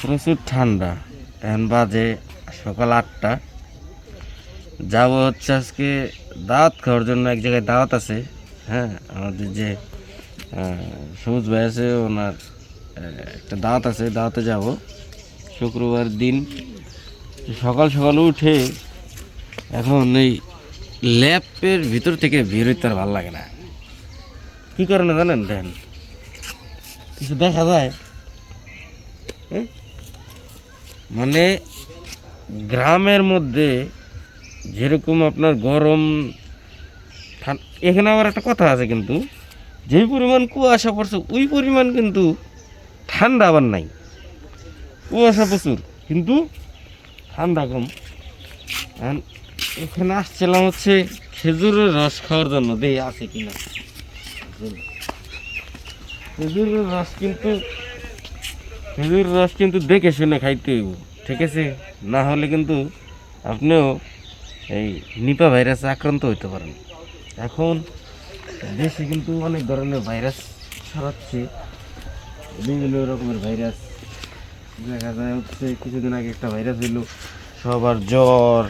প্রচুর ঠান্ডা। এখন বাজে সকাল আটটা। যাব হচ্ছে আজকে দাওয়াত খাওয়ার জন্য, এক জায়গায় দাওয়াত আছে হ্যাঁ? আমাদের যে সবুজ ভাই আছে, ওনার একটা দাওয়াত আছে, দাওয়াতে যাব। শুক্রবার দিন সকাল সকাল উঠে এখন এই ল্যাপের ভিতর থেকে বের হইতে আর ভালো লাগে না। কি কারণে জানেন, দেন? কিছু দেখা যায়? মানে গ্রামের মধ্যে যেরকম আপনার গরম এখানে আবার একটা কথা আছে কিন্তু, যে পরিমাণ কুয়াশা পড়ছে, ওই পরিমাণ কিন্তু ঠান্ডা আবার নাই। কুয়াশা প্রচুর, কিন্তু ঠান্ডা কম। এখন আসছিলাম হচ্ছে খেজুরের রস খাওয়ার জন্য, দেই আছে কিনা? খেজুরের রস কিন্তু খেজুরের রস কিন্তু দেখে শুনে খাইতে হইব, ঠিক আছে? না হলে কিন্তু আপনিও এই নিপা ভাইরাসে আক্রান্ত হইতে পারেন। এখন দেশে কিন্তু অনেক ধরনের ভাইরাস ছড়াচ্ছে, বিভিন্ন রকমের ভাইরাস। দেখা যায় হচ্ছে কিছুদিন আগে একটা ভাইরাস হইল, সবার জ্বর,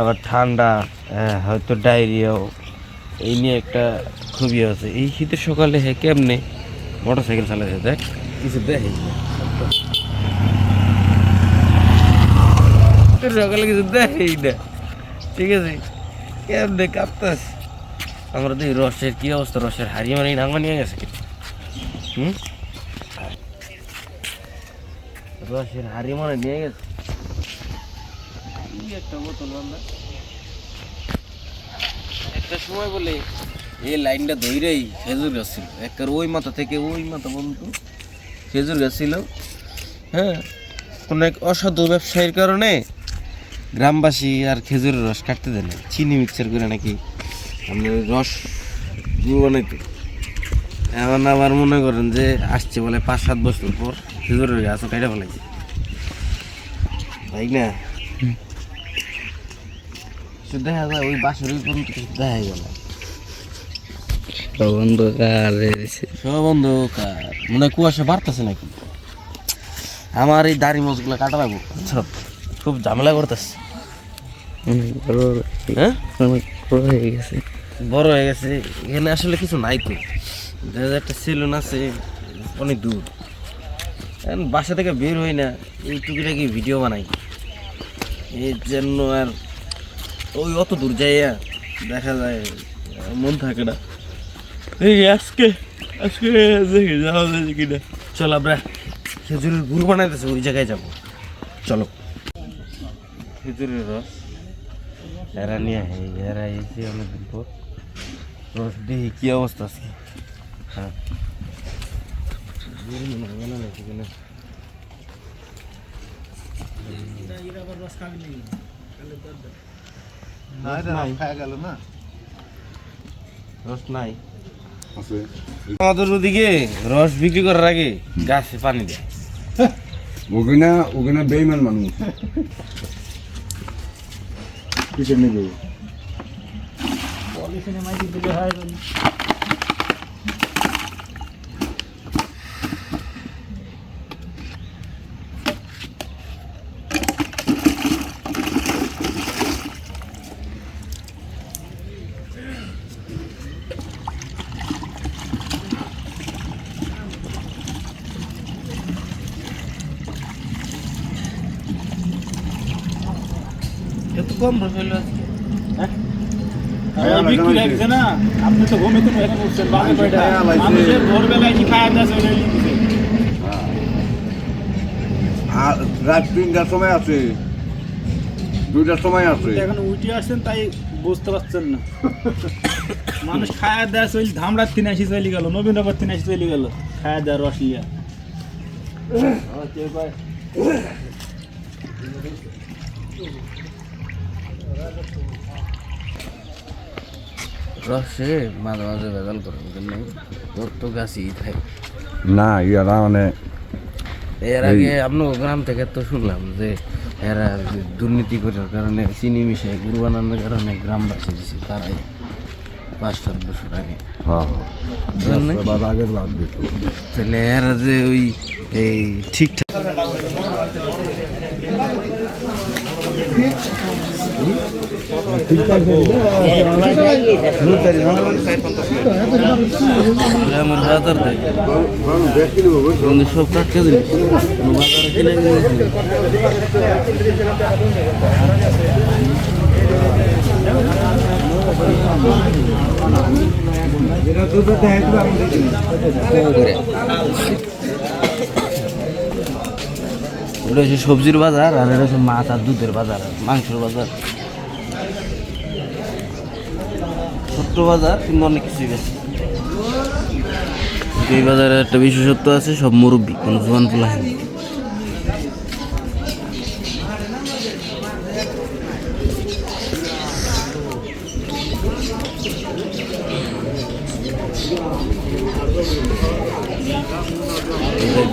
আবার ঠান্ডা হয়তো ডায়রিয়াও, এই নিয়ে একটা খুবই আছে। এই শীতের সকালে হে কেমনে মোটর সাইকেল চালাচ্ছে দেখ কিছু দেখে সকালে কিছু দেখেই না ঠিক আছে কেমনে কাঁপতাস আমরা তো এই রসের কি অবস্থা রসের হারিয়ে মানে নাঙ্গা নিয়ে গেছে কি হুম রসের হারিয়ে মানে নিয়ে গেছে একটা বোতল বান্ধা একটা সময় বলে এই লাইনটা ধইরেই খেজুর গাছ ছিল একবার ওই মাথা থেকে ওই মাথা পর্যন্ত খেজুর গাছ ছিল হ্যাঁ কোনো এক অসাধু ব্যবসায়ীর কারণে গ্রামবাসী আর খেজুরের রস কাটতে দেয় না চিনি মিক্সার করে নাকি আপনি রস বানাইতে এখন আবার মনে করেন যে আসছে বলে পাঁচ সাত বছর পর খেজুরের গাছও কাটা ফেলাইছে। তাই না? দেখা যায় ওই বাসের পর্যন্ত দেখা গেল অন্ধকার সব অন্ধকার মনে কুয়াশা বাড়তেছে নাকি? আমার এই দাড়ি মোজগুলো কাটা লাগবো। সব খুব ঝামেলা করতেছে। হ্যাঁ বড় হয়ে গেছে। বড় হয়ে গেছে। এখানে আসলে কিছু নাই তো। একটা সেলুন আছে অনেক দূর। এখন বাসা থেকে বের হই না এই টুকিটাকি ভিডিও বানাই। এর জন্য আর ওই অত দূর যাইয়া দেখা যায় মন থাকে না। এই আজকে আজকে দেখি যাওয়া যায় কিনা। চল আমরা খেজুরের গুড় বানাইতেছে ওই জায়গায় যাব। চলো। খেজুরের রস। এরা নিয়ে এরা এসে অনেকদিন পর। রস দেখি কি অবস্থা আজকে। হ্যাঁ। হয় বানানো আছে। আমাদের ওদিকে রস বিক্রি করার আগে গাছে পানি দেয়। ওখানে ওখানে বেইমান মানুষ। নেবে। এত কম রস হইল বিক্রি লাগছে না। আপনি তো মেরে উঠছেন বাজে। মানুষের ভোরবেলায় কি খায়া দাওয়া চলে আর রাত তিনটার সময় আছে। দুইটার সময় আছে। এখন উঠে আসছেন তাই বুঝতে পারছেন না। মানুষ খায়া দেয়া চল ধামড়ার তিন আসি চলে গেল নবীনগর তিন আসি চলে গেল। খায়া দেয়া রস লিয়া রসে মাঝে মাঝে ভেজাল করেন কিন্তু তোর তো গাছই থাকে না ইয়ারা মানে এর আগে আপনার গ্রাম থেকে তো শুনলাম যে এরা দুর্নীতি করার কারণে চিনি মিশে গুড় বানানোর কারণে গ্রাম গ্রামবাসী দিছে তারাই পাঁচ সাত বছর আগে। হ্যাঁ দিত। তাহলে এরা যে ওই এই ঠিকঠাক হচ্ছে সবজির বাজার আর এটা হচ্ছে মাছ আর দুধের বাজার মাংসের বাজার। ছোট্ট বাজার, কিন্তু অনেক কিছু বেশি। এই বাজারে একটা বিশেষত্ব আছে, সব মুরব্বী, কোনো জোয়ান পোলা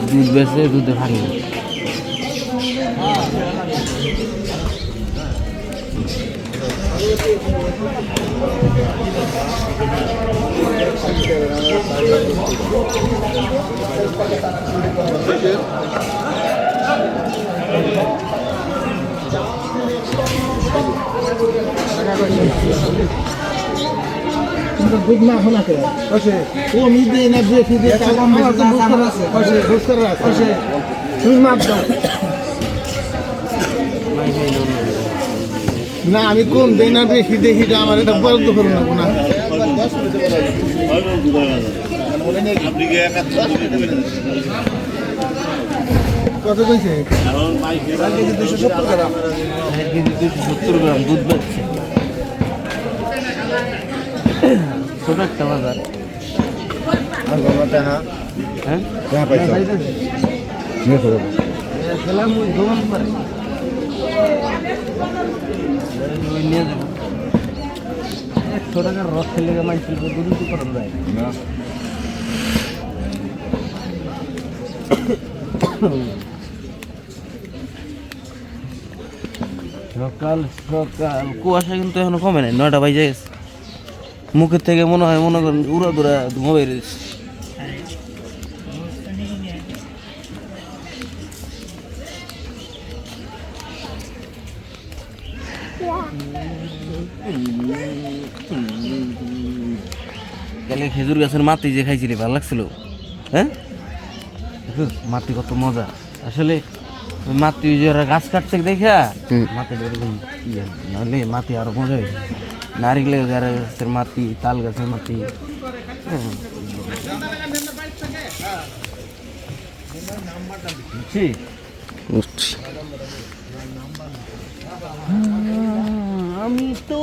দুধ বেছে দুধে ভাঙে। দুধ না এখন আছে ও মি দিয়ে না দিয়ে কম বেশি বুঝতে আছে বুঝতে আছে তুমি মাপ দাও না আমি কোন দেই না বেশি দেখি এটা আমার এটা বরাদ্দ করুন না না। কত কইছে? দুশো সত্তর গ্রাম। দুশো সত্তর গ্রাম দুধ বেচছে। ছোট একটা বাজার। হ্যাঁ? খেলাম ওই দোকান করে ওই সকাল সকাল। কুয়াশা কিন্তু এখনও কমে নাই, নয়টা বাজে গেছে। মুখের থেকে মনে হয় মনে করেন উড়া দুরা ধোঁয়া বেরিয়েছে খেজুর গাছের মাটি যে খাইছিলি ভালো লাগছিল? হ্যাঁ? মাটি কত মজা। আসলে মাটি ওই যে ওরা গাছ কাটছে দেখা মাটি এরকম ইয়ে, নাহলে মাটি আরও মজা হয়েছে নারিকেলের গাছের মাটি তাল গাছের মাটি। হ্যাঁ। আমি তো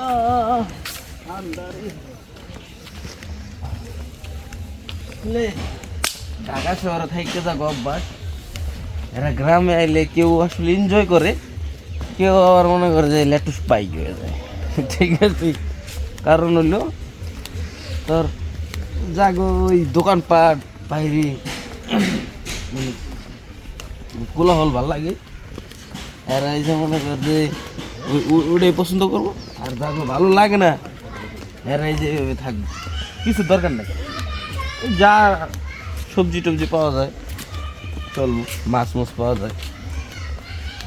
আহ, আসলে ঢাকা শহরে থাকতে যা অভ্যাস। এরা গ্রামে আইলে কেউ আসলে এনজয় করে, কেউ আবার মনে করে যে লেটুস পাইক হয়ে যায়। ঠিক আছে, কারণ হলো তোর জাগো ওই দোকানপাট, বাইরে মানে কোলাহল ভালো লাগে। আর এই যে মনে কর যে ওটাই পছন্দ করব, আর যাকে ভালো লাগে না। এরা এই যে থাকবে। কিছু দরকার নেই। যা সবজি টবজি পাওয়া যায় চলবো মাছ মাছ পাওয়া যায়।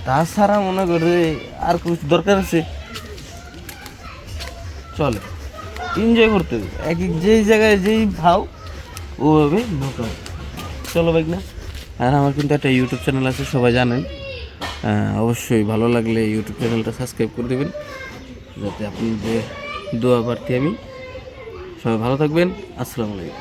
তাছাড়া মনে করে যে আর কিছু দরকার আছে? চলে এনজয় করতে হবে। এক এক যেই জায়গায় যেই ভাও, ওভাবে ঢোকাও। চলো বাইক না? আর আমার কিন্তু একটা ইউটিউব চ্যানেল আছে, সবাই জানেন। অবশ্যই ভালো লাগলে ইউটিউব চ্যানেলটা সাবস্ক্রাইব করে দেবেন। যাতে আপনাদের দোয়া প্রার্থী আমি সবাই ভালো থাকবেন। আসসালামু আলাইকুম।